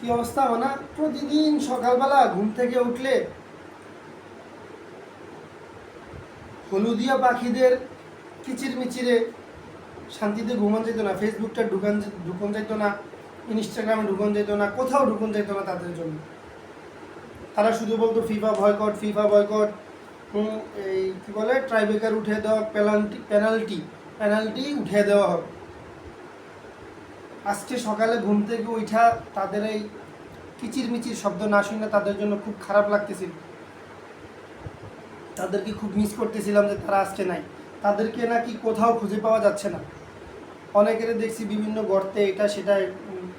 কি অবস্থা মানে? প্রতিদিন সকালবেলা ঘুম থেকে উঠলে হলুদিয়া পাখিদের কিচির মিচিরে শান্তিতে ঘুমান যেত না, ফেসবুকটা ঢুকান ঢুকন যেত না, ইনস্টাগ্রামে ঢুকন যেত না, কোথাও ঢুকন যেত না তাদের জন্য। তারা শুধু বলতো, ফিফা ভয়কট ফিফা ভয়কট এই কী বলে, ট্রাইবেকার উঠে দেওয়া, পেনাল্টি পেনাল্টি পেনাল্টি উঠে দেওয়া হবে। আজকে সকালে ঘুম থেকে উঠা তাদের এই কিচির মিচির শব্দ না শুনে তাদের জন্য খুব খারাপ লাগতেছিল। তাদেরকে খুব মিস করতেছিলাম যে তারা আজকে নাই। তাদেরকে নাকি কোথাও খুঁজে পাওয়া যাচ্ছে না। অনেকের দেখছি বিভিন্ন গর্তে এটা সেটা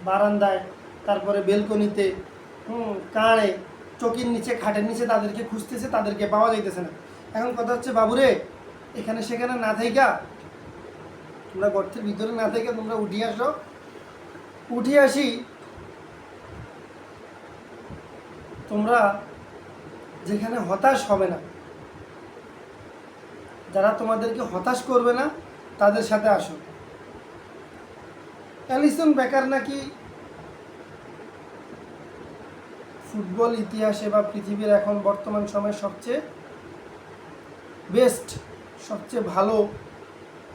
বারান্দায়, তারপরে বেলকনিতে হুম কাঁড়ে, চকির নিচে, খাটের নিচে তাদেরকে খুঁজতেছে, তাদেরকে পাওয়া যাইতেছে না। এখন কথা হচ্ছে, বাবুরে, এখানে সেখানে না থাইকা, তোমরা গর্তের ভিতরে না থেকে তোমরা উঠিয়ে আসো উঠে আসি। তোমরা যেখানে হতাশ হবে না। যারা তোমাদেরকে হতাশ করবে না, তাদের সাথে আসো। অ্যালিসন বেকার নাকি ফুটবল ইতিহাসে বা পৃথিবীর এখন বর্তমান সময়ে সবচেয়ে বেস্ট, সবচেয়ে ভালো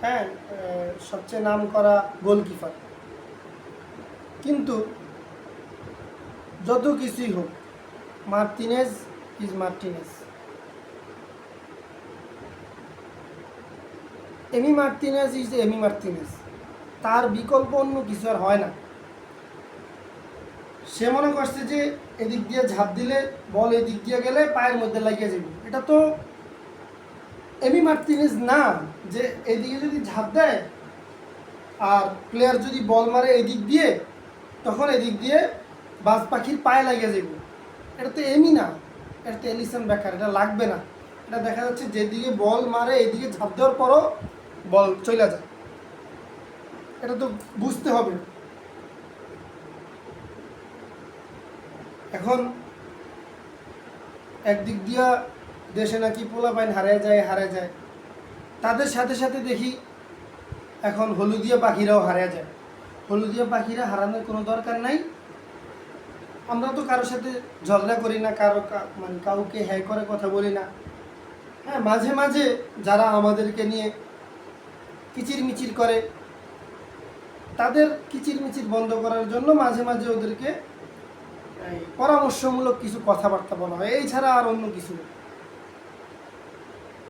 হ্যাঁ সবচেয়ে নাম করা গোলকিপার? কিন্তু যত কিছুই হোক, Martinez is Martinez. Emi Martinez is Emi Martinez. তার বিকল্প অন্য কিছু আর হয় না। সে মনে করছে যে এদিক দিয়ে ঝাঁপ দিলে, বল এদিক দিয়ে গেলে পায়ের মধ্যে লাগিয়ে যাবে এটা তো এমি মার্টিনেজ না, যে এদিকে যদি ঝাঁপ দেয়, আর প্লেয়ার যদি বল মারে এদিক দিয়ে তখন এদিক দিয়ে বাজ পাখির পায়ে লাগিয়ে যাবে এটা তো এমি না। এটা তো এলিসন বেকার, এটা লাগবে না। এটা দেখা যাচ্ছে যেদিকে বল মারে, এদিকে ঝাঁপ দেওয়ার পরও বল চলে যায়। এটা তো বুঝতে হবে। এখন একদিক দিয়া দেশে নাকি পোলা পাইন হারিয়ে যায় হারিয়ে যায়। তাদের সাথে সাথে দেখি এখন হলুদিয়া পাখিরাও হারিয়ে যায়। হলুদিয়া পাখিরা হারানোর কোনো দরকার নাই। আমরা তো কারোর সাথে ঝগড়া করি না, কারও মানে কাউকে হ্যাঁ করে কথা বলি না। হ্যাঁ মাঝে মাঝে যারা আমাদেরকে নিয়ে কিচির মিচির করে, তাদের কিচির মিচির বন্ধ করার জন্য মাঝে মাঝে ওদেরকে পরামর্শমূলক কিছু কথাবার্তা বলা হয়। এই ছাড়া আর অন্য কিছু